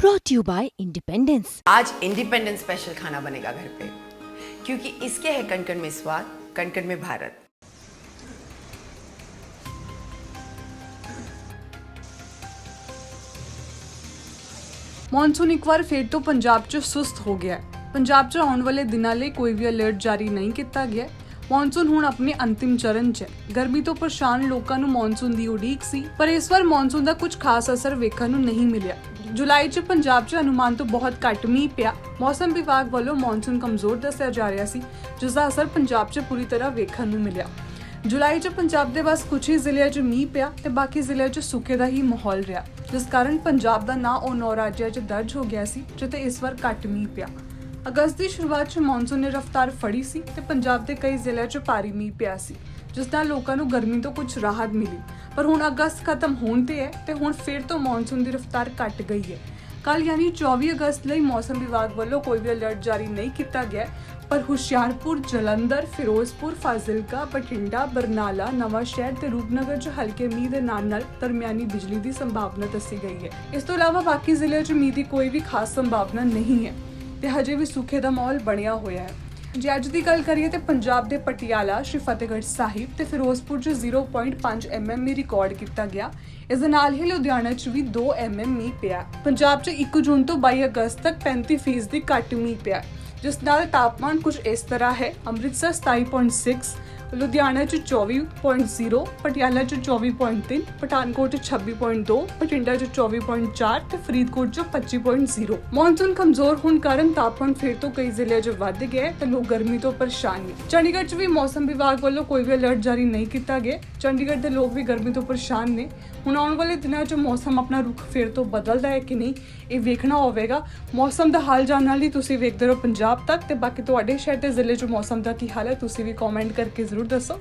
brought to you by Independence. आज independence special खाना बनेगा घर पे क्योंकि इसके है कणकण में स्वाद कणकण में भारत ਮੌਨਸੂਨ ਇੱਕ ਵਾਰ ਫੇਰ ਤੋਂ ਪੰਜਾਬ 'ਚ ਸੁਸਤ ਹੋ ਗਿਆ ਹੈ ਪੰਜਾਬ 'ਚ ਆਉਣ ਵਾਲੇ ਦਿਨਾਂ ਲਈ ਕੋਈ ਵੀ ਅਲਰਟ ਜਾਰੀ ਨਹੀਂ ਕੀਤਾ ਗਿਆ ਹੈ। ਮੌਨਸੂਨ ਹੁਣ ਆਪਣੇ ਅੰਤਿਮ ਚਰਨ 'ਚ ਹੈ। ਗਰਮੀ ਤੋਂ ਪਰੇਸ਼ਾਨ ਲੋਕਾਂ ਨੂੰ ਮੌਨਸੂਨ ਦੀ ਉਡੀਕ ਸੀ, ਪਰ ਇਸ ਵਾਰ ਮੌਨਸੂਨ ਦਾ ਕੁਝ ਖਾਸ ਅਸਰ ਵੇਖਣ ਨੂੰ ਨਹੀਂ ਮਿਲਿਆ। ਜੁਲਾਈ 'ਚ ਪੰਜਾਬ 'ਚ ਅਨੁਮਾਨ ਤੋਂ ਬਹੁਤ ਘੱਟ ਮੀਂਹ ਪਿਆ। ਮੌਸਮ ਵਿਭਾਗ ਵੱਲੋਂ ਮੌਨਸੂਨ ਕਮਜ਼ੋਰ ਦੱਸਿਆ ਜਾ ਰਿਹਾ ਸੀ, ਜਿਸ ਦਾ ਅਸਰ ਪੰਜਾਬ 'ਚ ਪੂਰੀ ਤਰ੍ਹਾਂ ਵੇਖਣ ਨੂੰ ਮਿਲਿਆ। ਜੁਲਾਈ 'ਚ ਪੰਜਾਬ ਦੇ ਬਸ ਕੁਝ ਹੀ ਜ਼ਿਲ੍ਹਿਆਂ 'ਚ ਮੀਂਹ ਪਿਆ ਤੇ ਬਾਕੀ ਜ਼ਿਲ੍ਹਿਆਂ 'ਚ ਸੁੱਕੇ ਦਾ ਹੀ ਮਾਹੌਲ ਰਿਹਾ, ਜਿਸ ਕਾਰਨ ਪੰਜਾਬ ਦਾ ਨਾਂ ਉਹ ਨੌ ਰਾਜਿਆਂ 'ਚ ਦਰਜ ਹੋ ਗਿਆ ਸੀ, ਜਿੱਥੇ ਇਸ ਵਾਰ ਘੱਟ ਮੀਂਹ ਪਿਆ। ਅਗਸਤ ਦੀ ਸ਼ੁਰੂਆਤ 'ਚ ਮੌਨਸੂਨ ਨੇ ਰਫ਼ਤਾਰ ਫੜੀ ਸੀ ਤੇ ਪੰਜਾਬ ਦੇ ਕਈ ਜ਼ਿਲ੍ਹਿਆਂ 'ਚ ਭਾਰੀ ਮੀਂਹ ਪਿਆ ਸੀ ਜਿਸ ਨਾਲ ਲੋਕਾਂ ਨੂੰ ਗਰਮੀ ਤੋਂ ਕੁਝ ਰਾਹਤ ਮਿਲੀ। ਪਰ ਹੁਣ ਅਗਸਤ ਖਤਮ ਹੋਣ ਤੇ ਹੈ ਤੇ ਹੁਣ ਫਿਰ ਤੋਂ ਮੌਨਸੂਨ ਦੀ ਰਫ਼ਤਾਰ ਘਟ ਗਈ ਹੈ। ਕੱਲ ਯਾਨੀ 24 ਅਗਸਤ ਲਈ ਮੌਸਮ ਵਿਭਾਗ ਵੱਲੋਂ ਕੋਈ ਵੀ ਅਲਰਟ ਜਾਰੀ ਨਹੀਂ ਕੀਤਾ ਗਿਆ ਪਰ ਹੁਸ਼ਿਆਰਪੁਰ, ਜਲੰਧਰ, ਫਿਰੋਜ਼ਪੁਰ, ਫਾਜ਼ਿਲਕਾ, ਬਠਿੰਡਾ, ਬਰਨਾਲਾ, ਨਵਾਂ ਸ਼ਹਿਰ ਤੇ ਰੂਪਨਗਰ 'ਚ ਹਲਕੇ ਮੀਂਹ ਦੇ ਨਾਲ ਨਾਲ ਦਰਮਿਆਨੀ ਬਿਜਲੀ ਦੀ ਸੰਭਾਵਨਾ ਦੱਸੀ ਗਈ ਹੈ। ਇਸ ਤੋਂ ਇਲਾਵਾ ਬਾਕੀ ਜ਼ਿਲ੍ਹਿਆਂ 'ਚ ਮੀਂਹ ਦੀ ਕੋਈ ਵੀ ਖਾਸ ਸੰਭਾਵਨਾ ਨਹੀਂ ਹੈ। ਤੇ ਹਜੇ ਵੀ ਸੁੱਕੇ ਦਾ ਮਾਹੌਲ ਬਣਿਆ ਹੋਇਆ ਹੈ। ਜੇ ਅੱਜ ਦੀ ਗੱਲ ਕਰੀਏ ਤੇ ਪੰਜਾਬ ਦੇ ਪਟਿਆਲਾ, ਸ਼੍ਰੀ ਫਤਿਹਗੜ੍ਹ ਸਾਹਿਬ ਤੇ ਫਿਰੋਜ਼ਪੁਰ 'ਚ 0.5 mm ਰਿਕਾਰਡ ਕੀਤਾ ਗਿਆ। ਇਸ ਦੇ ਨਾਲ ਹੀ ਲੁਧਿਆਣਾ 'ਚ ਵੀ 2 mm ਮੀਂਹ ਪਿਆ। ਪੰਜਾਬ 'ਚ 1 ਜੂਨ ਤੋਂ 22 ਅਗਸਤ ਤੱਕ 35% ਦੀ ਘੱਟ ਮੀਂਹ ਪਿਆ। ਜਿਸ ਨਾਲ ਤਾਪਮਾਨ ਕੁਝ ਇਸ ਤਰ੍ਹਾਂ ਹੈ ਅੰਮ੍ਰਿਤਸਰ 27.6 ਲੁਧਿਆਣਾ 'ਚ 24.0 ਪਟਿਆਲਾ 'ਚ 24.3 ਪਠਾਨਕੋਟ 'ਚ 26.2 ਬਠਿੰਡਾ 'ਚ 24.4 ਤੇ ਫਰੀਦਕੋਟ 'ਚ 25.0 ਮੌਨਸੂਨ ਕਮਜ਼ੋਰ ਹੋਣ ਕਾਰਨ ਤਾਪਮਾਨ ਫਿਰ ਤੋਂ ਕਈ ਜ਼ਿਲ੍ਹਿਆਂ 'ਚ ਵੱਧ ਗਿਆ ਹੈ ਤੇ ਲੋਕ ਗਰਮੀ ਤੋਂ ਪਰੇਸ਼ਾਨ ਨੇ। ਚੰਡੀਗੜ੍ਹ 'ਚ ਵੀ ਮੌਸਮ ਵਿਭਾਗ ਵੱਲੋਂ ਕੋਈ ਵੀ ਅਲਰਟ ਜਾਰੀ ਨਹੀਂ ਕੀਤਾ ਗਿਆ। ਚੰਡੀਗੜ੍ਹ ਦੇ ਲੋਕ ਵੀ ਗਰਮੀ ਤੋਂ ਪਰੇਸ਼ਾਨ ਨੇ। ਹੁਣ ਆਉਣ ਵਾਲੇ ਦਿਨਾਂ 'ਚ ਮੌਸਮ ਆਪਣਾ ਰੁਖ ਫਿਰ ਤੋਂ ਬਦਲਦਾ ਹੈ ਕਿ ਨਹੀਂ, ਇਹ ਵੇਖਣਾ ਹੋਵੇਗਾ। ਮੌਸਮ ਦਾ ਹਾਲ ਜਾਣਨ ਲਈ ਤੁਸੀਂ ਵੇਖਦੇ ਰਹੋ ਪੰਜਾਬ ਤੱਕ ਤੇ ਬਾਕੀ ਤੁਹਾਡੇ ਸ਼ਹਿਰ ਤੇ ਜ਼ਿਲ੍ਹੇ 'ਚ ਮੌਸਮ ਦਾ ਕੀ ਹਾਲ ਹੈ, ਤੁਸੀਂ ਵੀ ਕਮੈਂਟ ਕਰਕੇ ਜ਼ਰੂਰ ਦੱਸੋ